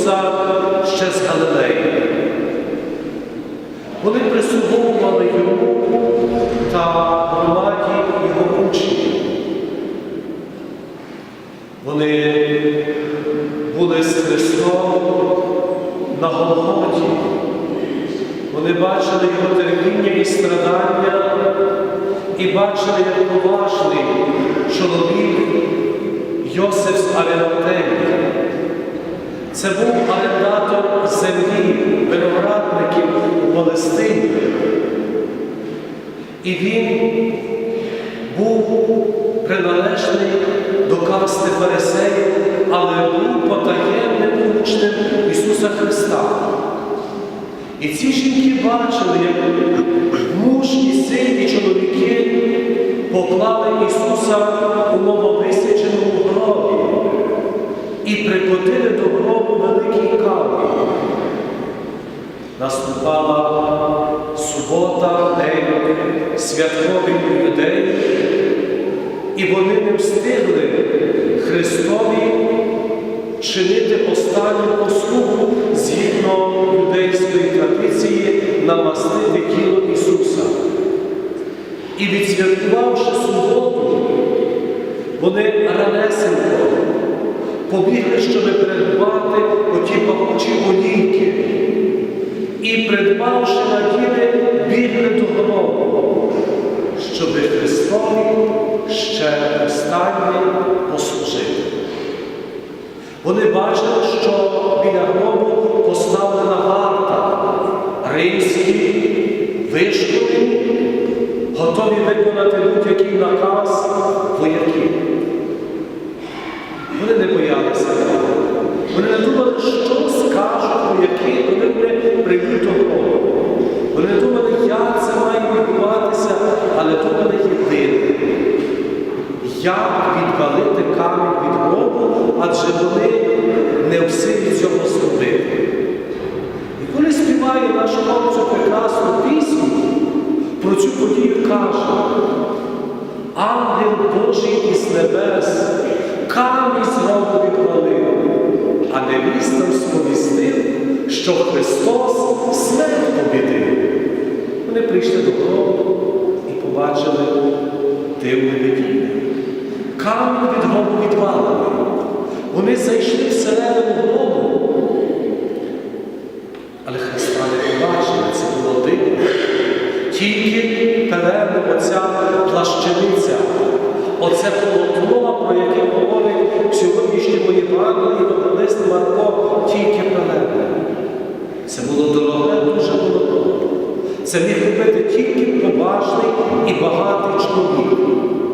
Ісуса ще з Галилеї. Вони прислуговували йому та громаді його учнів. Вони були з Христом на Голгофі. Вони бачили його терпіння і страдання і бачили, як поважний чоловік Йосиф з. Це був орендатор землі, виноградників у Палестині. І він був приналежний до касти фарисеїв, але був потаємним учнем Ісуса Христа. І ці жінки бачили, як мужні сильні чоловіки поклали Ісуса у нововисяченому гробі і прикотили до гробу великий камінь. Наступала субота, день святковий людей, і вони не встигли Христові чинити останню послугу згідно юдейської традиції намастити тіло Ісуса. І відсвяткувавши суботу, вони ранесенько побігли, щоб придбати оті пахучі олійки. І, придбавши наділи, бігли до гробу, щоби Христові ще останнє послужити. Вони бачили, що біля гробу поставлена варта, римські, вишколені, готові виконати будь-який наказ камінь з гробу відвалив, а невістам сповістив, що Христос смерть побідив. Вони прийшли до гробу і побачили дивне видіння. Камінь від гробу відвалений. Вони зайшли всередину гробу. Але Христа не побачили, це було дивно. Тільки пелени оця плащаниця, оце полотно, про яке говорить сьогоднішньому Євангелії Євангелист Марко, тільки пелени. Це було дороге, дуже полотно. Це міг робити тільки поважний і багатий чоловік.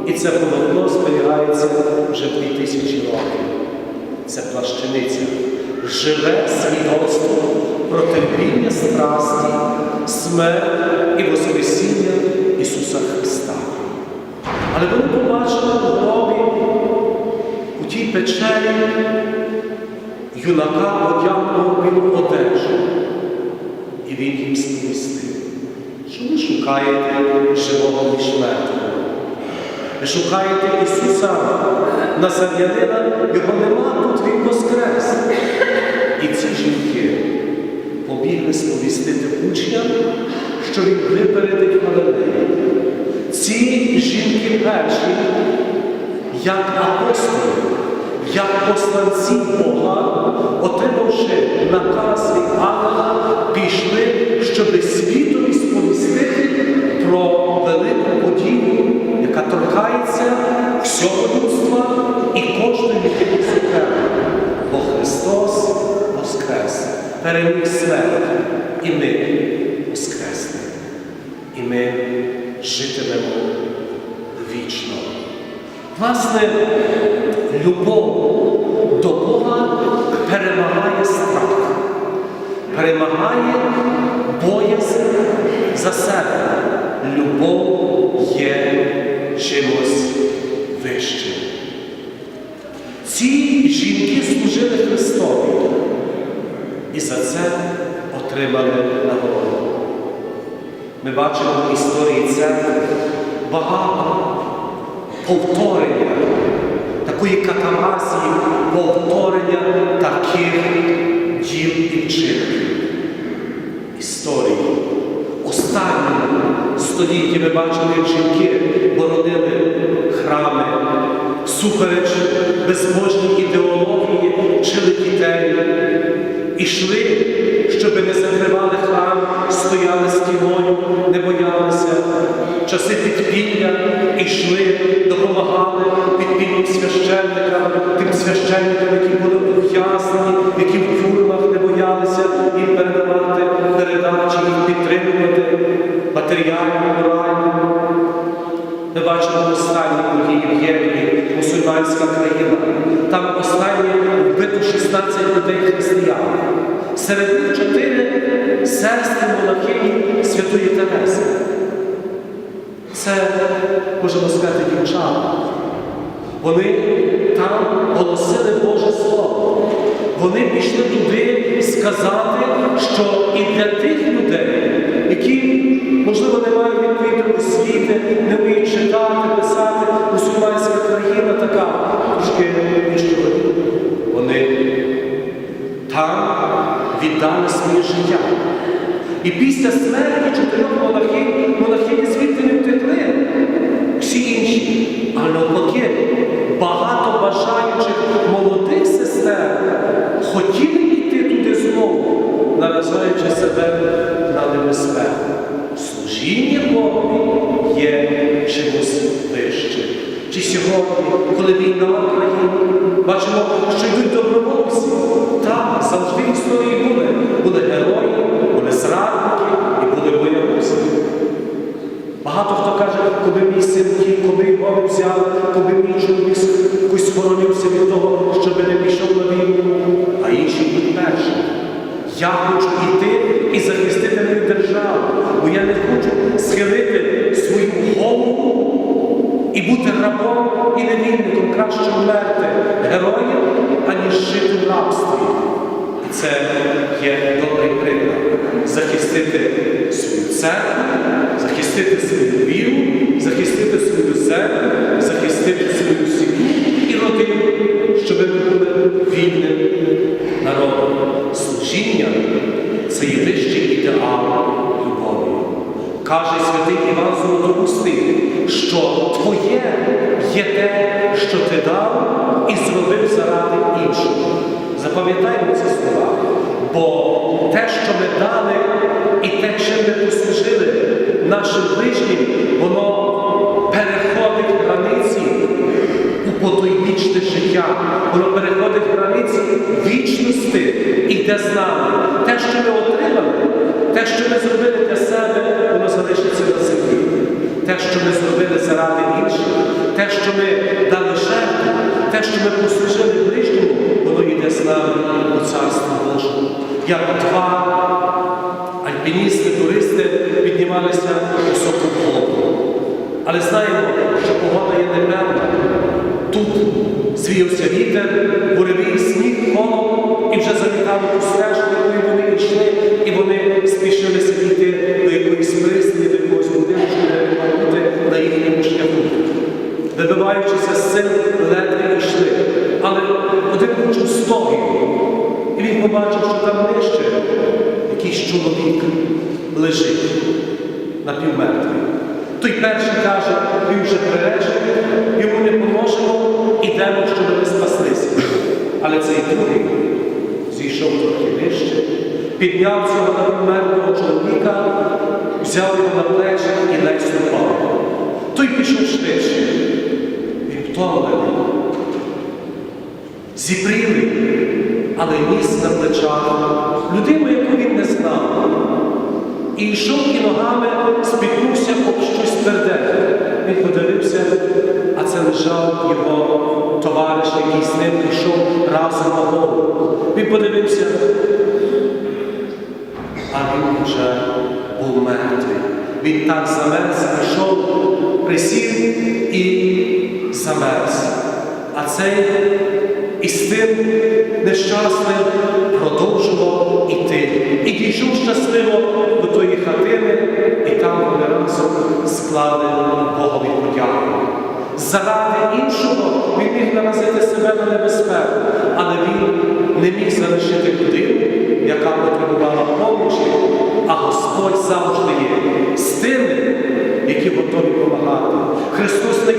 І це полотно зберігається вже дві тисячі років. Це плащаниця. Живе свідоцтво про терпіння страсті, смерть і Воскресіння Ісуса Христа. Але вони побачили у гробі у тій печері юнака одягненого в білу одежу. І він їм сповістив, що ви шукаєте живого між. Ви шукаєте Ісуса Назарянина, його нема тут, Він воскрес. І ці жінки побігли сповістити учням, що він випередить Галилеї. Ці жінки перші, як апостоли, як посланці Бога, отримавши наказ від ангела, пішли, щоби світові сповістити про велику подію, яка торкається всього людства і кожної людини окремо. Бо Христос Воскрес, переміг смерть, і ми воскресли. І ми житимемо вічно. Власне, любов до Бога перемагає страх, перемагає боязнь за себе. Любов є чимось вищим. Ці жінки служили Христові і за це отримали нагороду. Ми бачимо в історії церкви багато повторення, такої катамасії, повторення таких діл і вчинків. Історії. Останньому столітті ми бачили, жінки боронили храми, супереч безбожній ідеології, вчили дітей, ішли, щоб не закривали храм, стояли стіною, не боялися. Часи підпілля ішли, можемо сказати, дівчата. Вони там голосили Боже Слово. Вони пішли туди сказати, що і для тих людей, які, можливо, не мають відповідної освіти, не вміють читати, писати, мусульманська країна така, трошки нижче вони там віддали своє життя. І після наражаючи себе на небезпеку. Служіння Богові є чимось вищим. Чи сьогодні, коли війна в бачимо, що йдуть добровольці. Так, завжди в історії були. Були герої, були зрадники і були боягузи. Багато хто каже, коли мій син коли його взяли, коли мій чоловік Я хочу йти і захистити мою державу, бо я не хочу схилити свою голову і бути рабом і невільником, краще вмерти героєм, аніж жити в рабстві. Це є добрий приклад захистити свою церкву, захистити свою віру, захистити свою землю, Каже святий Іван Золотоустий, що Твоє є те, що ти дав і зробив заради іншого. Запам'ятаємо ці слова, бо те, що ми дали, і те, чим ми послужили нашим ближнім, воно переходить границі у потойбічне життя. Воно переходить границі вічності і йде з нами. Те, що ми отримали, те, що ми зробили що ми зробили заради інших, те, що ми дали жертву, те, що ми послужили ближньому, воно йде з нами у Царство Боже. Як два альпіністи, туристи піднімалися високу вгору. Але знаємо, що погода є непевна. Тут звіявся вітер, буревій сніг, холод, і вже завітали ту стежку, якою вони йшли, і вони спішилися дійти до якоїсь пристрій, до якогось будинку, де мав бути на їхньому шляху. Вибиваючися з сил, ледве йшли. Але один почув стогін, і він побачив, що там нижче якийсь чоловік лежить напівмертвий. Той перший каже, він вже приречений, йому не поможемо, ідемо, щоб не спаслися. Але цей другий зійшов трохи нижче, підняв цього напівмертвого чоловіка, взяв його на плечі і ледь ступав. Той пішов швидше. Він втомлений, зібрілий, але ніс на плечах людину, яку він не знав. І йшов і ногами спіткнувся об щось тверде. Він подивився, а це лежав його товариш, який з ним пішов разом на гору. Він подивився, а він вже був мертвий. Він так замерз, пішов, присів і замерз. А цей із тим нещасним продовжував іти. І дійшов щасливо до тої хатини, і там вони разом склали Богові подяку. Заради іншого він міг наразити себе на небезпеку, але він не міг залишити людину, яка потребувала помочі, а Господь завжди є з тими, які готові допомагати. Христос не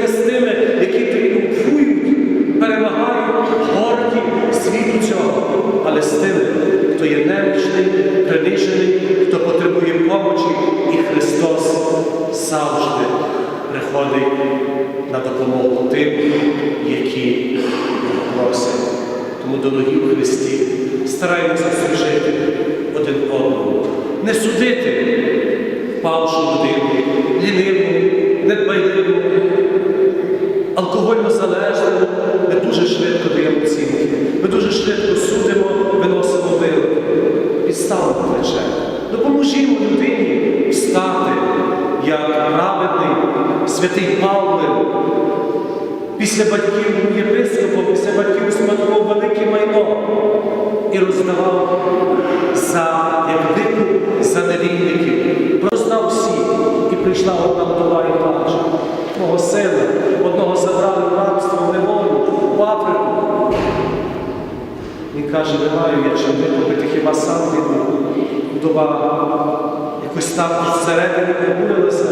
Тому, дорогі у Христі, стараємося служити один одному, не судити впавшу людину, ліниву, недбайливу, алкогольно залежному, ми дуже швидко даємо оцінки. Ми дуже швидко судимо, виносимо вироки. Підставимо плече. Допоможімо людині встати, як праведний святий Павло. Після батьків був єпископом, після батьків успадкував велике майно і роздавав за викуп за невільників. Роздав всі. І прийшла одна вдова і плаче. Мого сина, одного забрали в рабство в неволю, в Африку. Він каже, не маю я чим викупити, хіба сам віду. Вдова якось так всередині побурилася.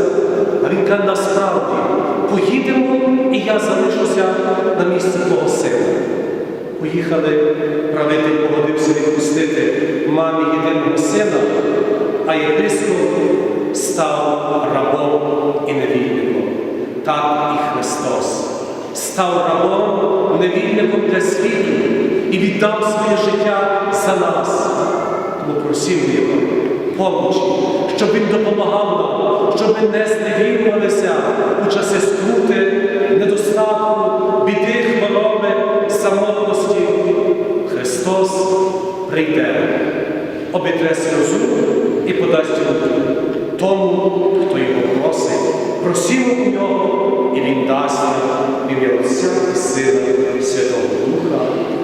А він каже, насправді, поїдемо, Поїхали, правитель погодився відпустити мамі єдиного сина, а єпископ став рабом і невільником. Так і Христос став рабом, невільником для світу і віддав своє життя за нас. Тому просимо його помочі, щоб він допомагав нам, щоб ми не зневірювалися у часи скрути, недостатку, прийде, обітре сльозу і подасть руку тому, хто його просить. Просімо у нього, і він дасть ім'я Отця і Сина і Святого.